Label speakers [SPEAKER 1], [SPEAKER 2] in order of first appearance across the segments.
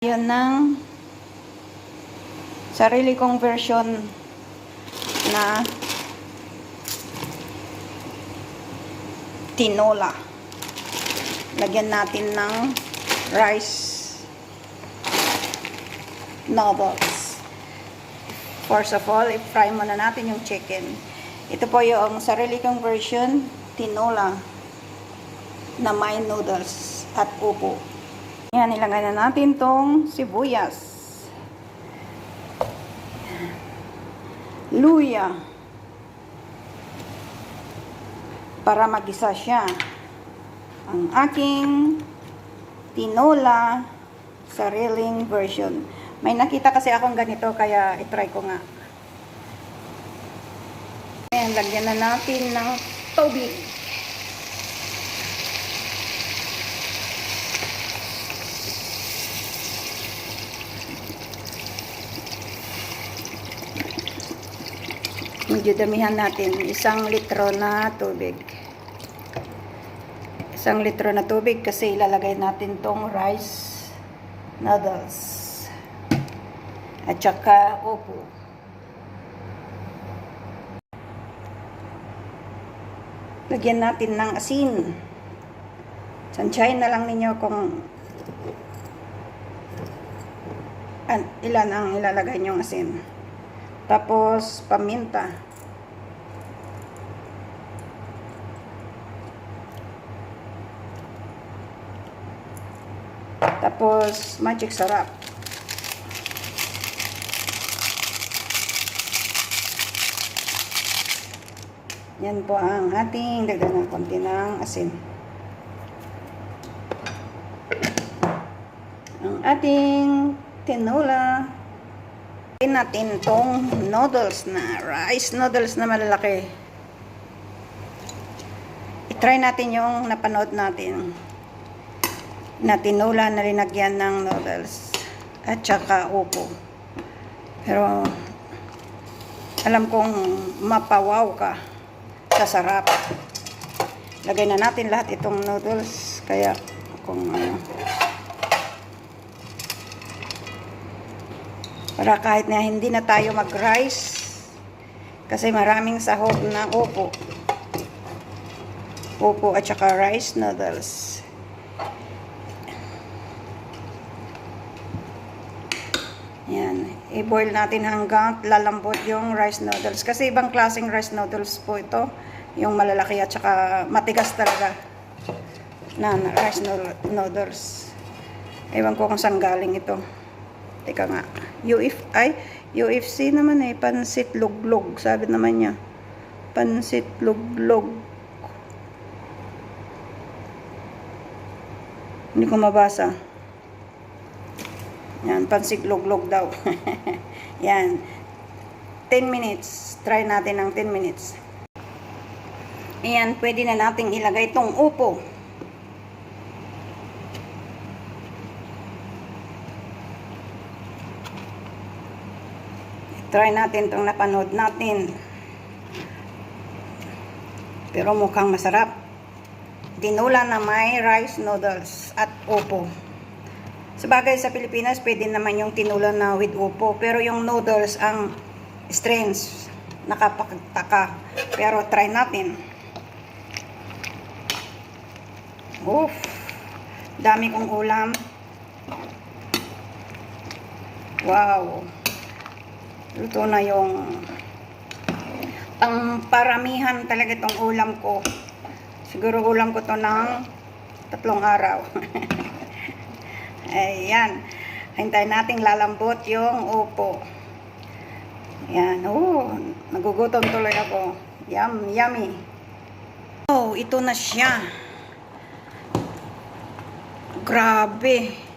[SPEAKER 1] Yun ng sarili kong version na tinola. Lagyan natin ng rice noodles. First of all, i-fry muna natin yung chicken. Ito po yung sarili kong version, tinola na may noodles at upo. Yan, ilagay na natin tong sibuyas. Luya. Para magisa siya. Ang aking tinola sariling version. May nakita kasi akong ganito kaya itry ko nga. Ayan, lagyan na natin ng tubig. Medyo damihan natin. Isang litro na tubig. Isang litro na tubig kasi ilalagay natin tong rice noodles. At saka upo. Lagyan natin ng asin. Sansyahin na lang ninyo kung an, ilan ang ilalagay nyong asin. Tapos, paminta. Tapos, magic sarap. Yan po ang ating dagdag ng konti ng asin. Ang ating tinola Lagyan natin tong noodles na, rice noodles na malalaki. I-try natin yung napanood natin. Na tinula na linagyan ng noodles. At saka upo. Pero, alam kong mapawaw ka sa sarap. Lagay na natin lahat itong noodles. Kaya, kung ano, para kahit na hindi na tayo mag-rice kasi maraming sahog na upo. Upo at saka rice noodles. Yan i-boil natin hanggang lalambot yung rice noodles. Kasi ibang klaseng rice noodles po ito. Yung malalaki at saka matigas talaga na rice noodles. Ewan ko kung saan galing ito Teka nga. UF, ay, UFC naman eh. Pansit luglog. Sabi naman niya. Pansit luglog. Hindi ko mabasa. Yan, pansit luglog daw. Yan. 10 minutes. Try natin ng 10 minutes. Ayan, pwede na nating ilagay itong upo. Try natin itong napanood natin. Pero mukhang masarap. Dinula na may rice noodles at upo. Sabagay sa Pilipinas, pwede naman yung tinula na with upo. Pero yung noodles ang strange. Nakapagtaka. Pero try natin. Oof. Dami kong ulam. Wow. Luto na yung pang paramihan talaga itong ulam ko. Siguro ulam ko to ng tatlong araw. Ayan. Hintayin nating lalambot yung upo. Ayan. Oh, nagugutom tuloy ako. Yum, yummy. Oh, ito na siya. Grabe.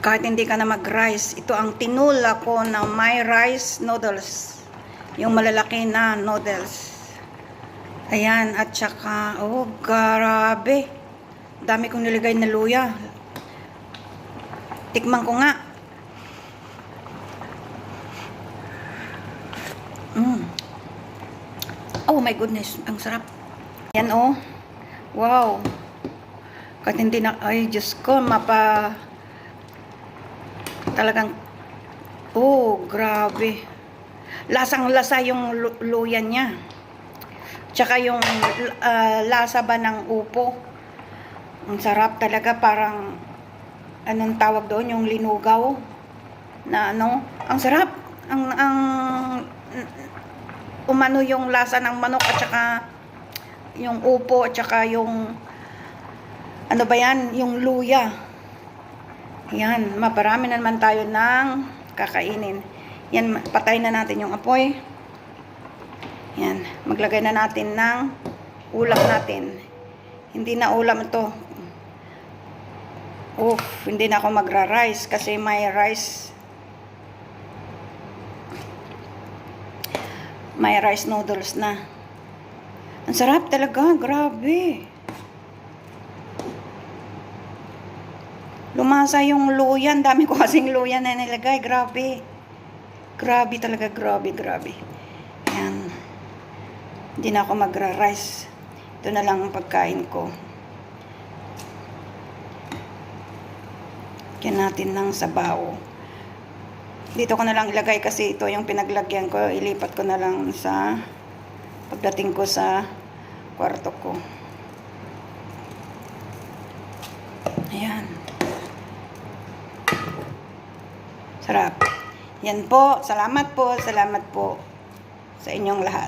[SPEAKER 1] Kahit hindi ka na mag-rice, ito ang tinula ko na may rice noodles. Yung malalaki na noodles. Ayan, at saka, oh, grabe. Dami kong niligay na luya. Tikman ko nga. Mm. Oh my goodness, ang sarap. Yan oh. Wow. Kahit hindi na, ay Diyos ko, mapa, talagang, oh, grabe. Lasang-lasa yung lu- luya niya. Tsaka yung ah, lasa ba ng upo. Ang sarap talaga, parang, anong tawag doon, yung linugaw. Na ano, ang sarap. Ang, ang, umano yung lasa ng manok at saka yung upo at saka yung ano ba yan, yung luya. Yan, maparami na naman tayo ng kakainin. Yan, patay na natin yung apoy. Yan, maglagay na natin ng ulam natin. Hindi na ulam ito. Oof, hindi na ako magra-rice kasi may rice. May rice noodles na. Ang sarap talaga, grabe. Lumasa yung luya. Ang dami ko kasing luya na nilagay. Grabe. Grabe talaga. Grabe, grabe. Yan. Hindi na ako magra-rice. Ito na lang ang pagkain ko. Kaya natin ng sabaw. Dito ko na lang ilagay kasi ito yung pinaglagyan ko. Ilipat ko na lang sa pagdating ko sa kwarto ko. Ayan. Sarap. Yan po. Salamat po. Salamat po sa inyong lahat.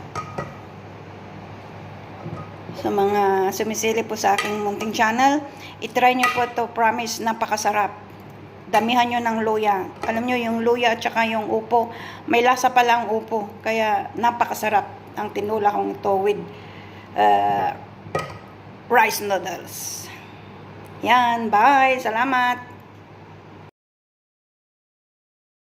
[SPEAKER 1] Sa mga sumisili po sa aking munting channel, itry nyo po to Promise, napakasarap. Damihan nyo ng luya. Alam nyo, yung luya at saka yung upo, may lasa pa lang upo. Kaya napakasarap ang tinula kong ito with uh, rice noodles. Yan, bye. Salamat.